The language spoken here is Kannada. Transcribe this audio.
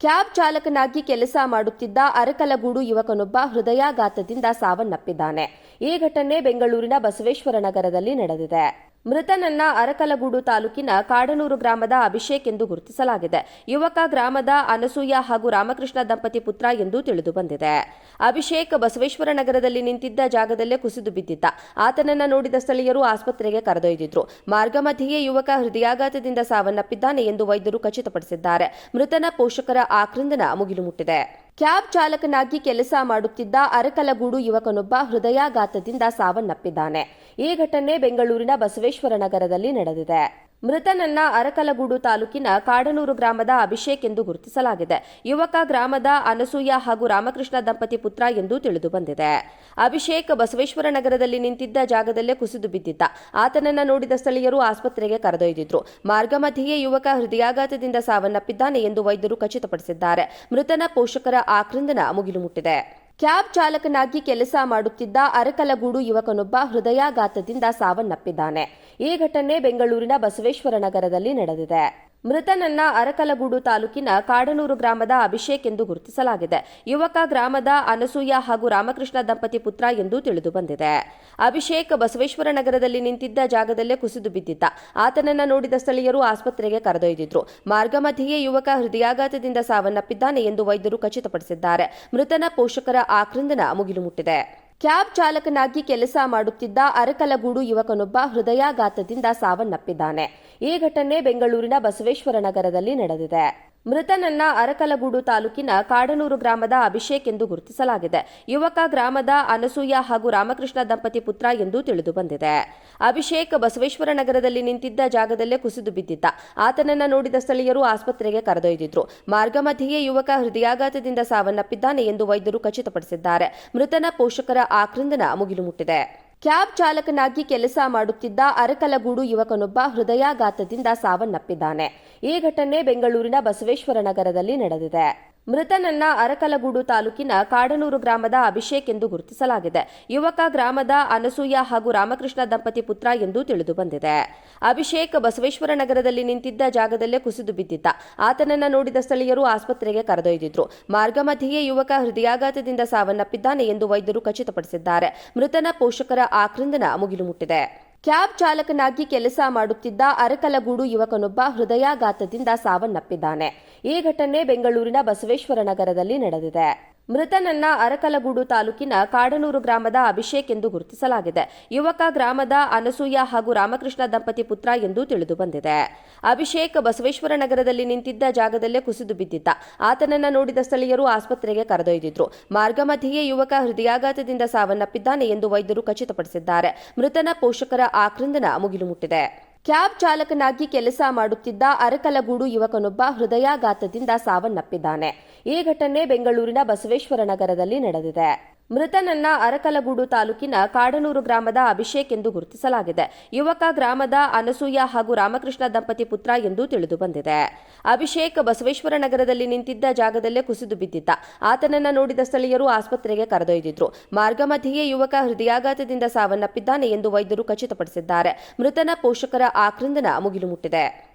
ಕ್ಯಾಬ್ ಚಾಲಕನಾಗಿ ಕೆಲಸ ಮಾಡುತ್ತಿದ್ದ ಅರಕಲಗೂಡು ಯುವಕನೊಬ್ಬ ಹೃದಯಾಘಾತದಿಂದ ಸಾವನ್ನಪ್ಪಿದ್ದಾನೆ. ಈ ಘಟನೆ ಬೆಂಗಳೂರಿನ ಬಸವೇಶ್ವರ ನಗರದಲ್ಲಿ ನಡೆದಿದೆ. ಮೃತನನ್ನ ಅರಕಲಗೂಡು ತಾಲೂಕಿನ ಕಾಡನೂರು ಗ್ರಾಮದ ಅಭಿಷೇಕ್ ಎಂದು ಗುರುತಿಸಲಾಗಿದೆ. ಯುವಕ ಗ್ರಾಮದ ಅನಸೂಯ ಹಾಗೂ ರಾಮಕೃಷ್ಣ ದಂಪತಿ ಪುತ್ರ ಎಂದು ತಿಳಿದು ಬಂದಿದೆ. ಅಭಿಷೇಕ್ ಬಸವೇಶ್ವರ ನಗರದಲ್ಲಿ ನಿಂತಿದ್ದ ಜಾಗದಲ್ಲೇ ಕುಸಿದು ಬಿದ್ದಿದ್ದ. ಆತನನ್ನ ನೋಡಿದ ಸ್ಥಳೀಯರು ಆಸ್ಪತ್ರೆಗೆ ಕರೆದೊಯ್ದಿದ್ರು. ಮಾರ್ಗ ಯುವಕ ಹೃದಯಾಘಾತದಿಂದ ಸಾವನ್ನಪ್ಪಿದ್ದಾನೆ ಎಂದು ವೈದ್ಯರು ಖಚಿತಪಡಿಸಿದ್ದಾರೆ. ಮೃತನ ಪೋಷಕರ ಆಕ್ರಂದನ ಮುಗಿಲು ಮುಟ್ಟಿದೆ. ಕ್ಯಾಬ್ ಚಾಲಕನಾಗಿ ಕೆಲಸ ಮಾಡುತ್ತಿದ್ದ ಅರಕಲಗೂಡು ಯುವಕನೊಬ್ಬ ಹೃದಯಾಘಾತದಿಂದ ಸಾವನ್ನಪ್ಪಿದ್ದಾನೆ. ಈ ಘಟನೆ ಬೆಂಗಳೂರಿನ ಬಸವೇಶ್ವರ ನಗರದಲ್ಲಿ ನಡೆದಿದೆ. ಮೃತನನ್ನ ಅರಕಲಗೂಡು ತಾಲೂಕಿನ ಕಾಡನೂರು ಗ್ರಾಮದ ಅಭಿಷೇಕ್ ಎಂದು ಗುರುತಿಸಲಾಗಿದೆ. ಯುವಕ ಗ್ರಾಮದ ಅನಸೂಯ ಹಾಗೂ ರಾಮಕೃಷ್ಣ ದಂಪತಿ ಪುತ್ರ ಎಂದು ತಿಳಿದು ಬಂದಿದೆ. ಅಭಿಷೇಕ್ ಬಸವೇಶ್ವರ ನಗರದಲ್ಲಿ ನಿಂತಿದ್ದ ಜಾಗದಲ್ಲೇ ಕುಸಿದು ಬಿದ್ದಿದ್ದ. ಆತನನ್ನ ನೋಡಿದ ಸ್ಥಳೀಯರು ಆಸ್ಪತ್ರೆಗೆ ಕರೆದೊಯ್ದಿದ್ರು. ಮಾರ್ಗ ಮಧ್ಯೆಯೇ ಯುವಕ ಹೃದಯಾಘಾತದಿಂದ ಸಾವನ್ನಪ್ಪಿದ್ದಾನೆ ಎಂದು ವೈದ್ಯರು ಖಚಿತಪಡಿಸಿದ್ದಾರೆ. ಮೃತನ ಪೋಷಕರ ಆಕ್ರಂದನ ಮುಗಿಲು ಮುಟ್ಟಿದೆ. ಕ್ಯಾಬ್ ಚಾಲಕನಾಗಿ ಕೆಲಸ ಮಾಡುತ್ತಿದ್ದ ಅರಕಲಗೂಡು ಯುವಕನೊಬ್ಬ ಹೃದಯಾಘಾತದಿಂದ ಸಾವನ್ನಪ್ಪಿದ್ದಾನೆ. ಈ ಘಟನೆ ಬೆಂಗಳೂರಿನ ಬಸವೇಶ್ವರ ನಗರದಲ್ಲಿ ನಡೆದಿದೆ. ಮೃತನನ್ನ ಅರಕಲಗೂಡು ತಾಲೂಕಿನ ಕಾಡನೂರು ಗ್ರಾಮದ ಅಭಿಷೇಕ್ ಎಂದು ಗುರುತಿಸಲಾಗಿದೆ. ಯುವಕ ಗ್ರಾಮದ ಅನಸೂಯ ಹಾಗೂ ರಾಮಕೃಷ್ಣ ದಂಪತಿ ಪುತ್ರ ಎಂದು ತಿಳಿದು ಬಂದಿದೆ. ಅಭಿಷೇಕ್ ಬಸವೇಶ್ವರ ನಗರದಲ್ಲಿ ನಿಂತಿದ್ದ ಜಾಗದಲ್ಲೇ ಕುಸಿದು ಬಿದ್ದಿದ್ದ. ಆತನನ್ನ ನೋಡಿದ ಸ್ಥಳೀಯರು ಆಸ್ಪತ್ರೆಗೆ ಕರೆದೊಯ್ದಿದ್ರು. ಮಾರ್ಗ ಮಧ್ಯೆಯೇ ಯುವಕ ಹೃದಯಾಘಾತದಿಂದ ಸಾವನ್ನಪ್ಪಿದ್ದಾನೆ ಎಂದು ವೈದ್ಯರು ಖಚಿತಪಡಿಸಿದ್ದಾರೆ. ಮೃತನ ಪೋಷಕರ ಆಕ್ರಂದನ ಮುಗಿಲು ಮುಟ್ಟಿದೆ. ಕ್ಯಾಬ್ ಚಾಲಕನಾಗಿ ಕೆಲಸ ಮಾಡುತ್ತಿದ್ದ ಅರಕಲಗೂಡು ಯುವಕನೊಬ್ಬ ಹೃದಯಾಘಾತದಿಂದ ಸಾವನ್ನಪ್ಪಿದ್ದಾನೆ. ಈ ಘಟನೆ ಬೆಂಗಳೂರಿನ ಬಸವೇಶ್ವರ ನಗರದಲ್ಲಿ ನಡೆದಿದೆ. ಮೃತನನ್ನ ಅರಕಲಗೂಡು ತಾಲೂಕಿನ ಕಾಡನೂರು ಗ್ರಾಮದ ಅಭಿಷೇಕ್ ಎಂದು ಗುರುತಿಸಲಾಗಿದೆ. ಯುವಕ ಗ್ರಾಮದ ಅನಸೂಯ ಹಾಗೂ ರಾಮಕೃಷ್ಣ ದಂಪತಿ ಪುತ್ರ ಎಂದು ತಿಳಿದು ಬಂದಿದೆ. ಅಭಿಷೇಕ್ ಬಸವೇಶ್ವರ ನಗರದಲ್ಲಿ ನಿಂತಿದ್ದ ಜಾಗದಲ್ಲೇ ಕುಸಿದು ಬಿದ್ದಿದ್ದ. ಆತನನ್ನ ನೋಡಿದ ಸ್ಥಳೀಯರು ಆಸ್ಪತ್ರೆಗೆ ಕರೆದೊಯ್ದಿದ್ರು. ಮಾರ್ಗ ಮಧ್ಯೆಯೇ ಯುವಕ ಹೃದಯಾಘಾತದಿಂದ ಸಾವನ್ನಪ್ಪಿದ್ದಾನೆ ಎಂದು ವೈದ್ಯರು ಖಚಿತಪಡಿಸಿದ್ದಾರೆ. ಮೃತನ ಪೋಷಕರ ಆಕ್ರಂದನ ಮುಗಿಲು ಮುಟ್ಟಿದೆ. ಕ್ಯಾಬ್ ಚಾಲಕನಾಗಿ ಕೆಲಸ ಮಾಡುತ್ತಿದ್ದ ಅರಕಲಗೂಡು ಯುವಕನೊಬ್ಬ ಹೃದಯಾಘಾತದಿಂದ ಸಾವನ್ನಪ್ಪಿದ್ದಾನೆ. ಈ ಘಟನೆ ಬೆಂಗಳೂರಿನ ಬಸವೇಶ್ವರ ನಗರದಲ್ಲಿ ನಡೆದಿದೆ. ಮೃತನನ್ನ ಅರಕಲಗೂಡು ತಾಲೂಕಿನ ಕಾಡನೂರು ಗ್ರಾಮದ ಅಭಿಷೇಕ್ ಎಂದು ಗುರುತಿಸಲಾಗಿದೆ. ಯುವಕ ಗ್ರಾಮದ ಅನಸೂಯ ಹಾಗೂ ರಾಮಕೃಷ್ಣ ದಂಪತಿ ಪುತ್ರ ಎಂದು ತಿಳಿದು ಬಂದಿದೆ. ಅಭಿಷೇಕ್ ಬಸವೇಶ್ವರ ನಗರದಲ್ಲಿ ನಿಂತಿದ್ದ ಜಾಗದಲ್ಲೇ ಕುಸಿದು ಬಿದ್ದಿದ್ದ. ಆತನನ್ನ ನೋಡಿದ ಸ್ಥಳೀಯರು ಆಸ್ಪತ್ರೆಗೆ ಕರೆದೊಯ್ದಿದ್ರು. ಮಾರ್ಗ ಮಧ್ಯೆಯೇ ಯುವಕ ಹೃದಯಾಘಾತದಿಂದ ಸಾವನ್ನಪ್ಪಿದ್ದಾನೆ ಎಂದು ವೈದ್ಯರು ಖಚಿತಪಡಿಸಿದ್ದಾರೆ. ಮೃತನ ಪೋಷಕರ ಆಕ್ರಂದನ ಮುಗಿಲು ಮುಟ್ಟಿದೆ. ಕ್ಯಾಬ್ ಚಾಲಕನಾಗಿ ಕೆಲಸ ಮಾಡುತ್ತಿದ್ದ ಅರಕಲಗೂಡು ಯುವಕನೊಬ್ಬ ಹೃದಯಾಘಾತದಿಂದ ಸಾವನ್ನಪ್ಪಿದ್ದಾನೆ. ಈ ಘಟನೆ ಬೆಂಗಳೂರಿನ ಬಸವೇಶ್ವರ ನಗರದಲ್ಲಿ ನಡೆದಿದೆ. ಮೃತನನ್ನ ಅರಕಲಗೂಡು ತಾಲೂಕಿನ ಕಾಡನೂರು ಗ್ರಾಮದ ಅಭಿಷೇಕ್ ಎಂದು ಗುರುತಿಸಲಾಗಿದೆ. ಯುವಕ ಗ್ರಾಮದ ಅನಸೂಯ ಹಾಗೂ ರಾಮಕೃಷ್ಣ ದಂಪತಿ ಪುತ್ರ ಎಂದು ತಿಳಿದು ಬಂದಿದೆ. ಅಭಿಷೇಕ್ ಬಸವೇಶ್ವರ ನಗರದಲ್ಲಿ ನಿಂತಿದ್ದ ಜಾಗದಲ್ಲೇ ಕುಸಿದು ಬಿದ್ದಿದ್ದ. ಆತನನ್ನ ನೋಡಿದ ಸ್ಥಳೀಯರು ಆಸ್ಪತ್ರೆಗೆ ಕರೆದೊಯ್ದಿದ್ರು. ಮಾರ್ಗ ಮಧ್ಯೆಯೇ ಯುವಕ ಹೃದಯಾಘಾತದಿಂದ ಸಾವನ್ನಪ್ಪಿದ್ದಾನೆ ಎಂದು ವೈದ್ಯರು ಖಚಿತಪಡಿಸಿದ್ದಾರೆ. ಮೃತನ ಪೋಷಕರ ಆಕ್ರಂದನ ಮುಗಿಲು ಮುಟ್ಟಿದೆ. ಕ್ಯಾಬ್ ಚಾಲಕನಾಗಿ ಕೆಲಸ ಮಾಡುತ್ತಿದ್ದ ಅರಕಲಗೂಡು ಯುವಕನೊಬ್ಬ ಹೃದಯಾಘಾತದಿಂದ ಸಾವನ್ನಪ್ಪಿದ್ದಾನೆ. ಈ ಘಟನೆ ಬೆಂಗಳೂರಿನ ಬಸವೇಶ್ವರ ನಗರದಲ್ಲಿ ನಡೆದಿದೆ. ಮೃತನನ್ನ ಅರಕಲಗೂಡು ತಾಲೂಕಿನ ಕಾಡನೂರು ಗ್ರಾಮದ ಅಭಿಷೇಕ್ ಎಂದು ಗುರುತಿಸಲಾಗಿದೆ. ಯುವಕ ಗ್ರಾಮದ ಅನಸೂಯ ಹಾಗೂ ರಾಮಕೃಷ್ಣ ದಂಪತಿ ಪುತ್ರ ಎಂದು ತಿಳಿದು ಬಂದಿದೆ. ಅಭಿಷೇಕ್ ಬಸವೇಶ್ವರ ನಗರದಲ್ಲಿ ನಿಂತಿದ್ದ ಜಾಗದಲ್ಲೇ ಕುಸಿದು ಬಿದ್ದಿದ್ದ. ಆತನನ್ನ ನೋಡಿದ ಸ್ಥಳೀಯರು ಆಸ್ಪತ್ರೆಗೆ ಕರೆದೊಯ್ದಿದ್ರು. ಮಾರ್ಗ ಮಧ್ಯೆಯೇ ಯುವಕ ಹೃದಯಾಘಾತದಿಂದ ಸಾವನ್ನಪ್ಪಿದ್ದಾನೆ ಎಂದು ವೈದ್ಯರು ಖಚಿತಪಡಿಸಿದ್ದಾರೆ. ಮೃತನ ಪೋಷಕರ ಆಕ್ರಂದನ ಮುಗಿಲು ಮುಟ್ಟಿದೆ.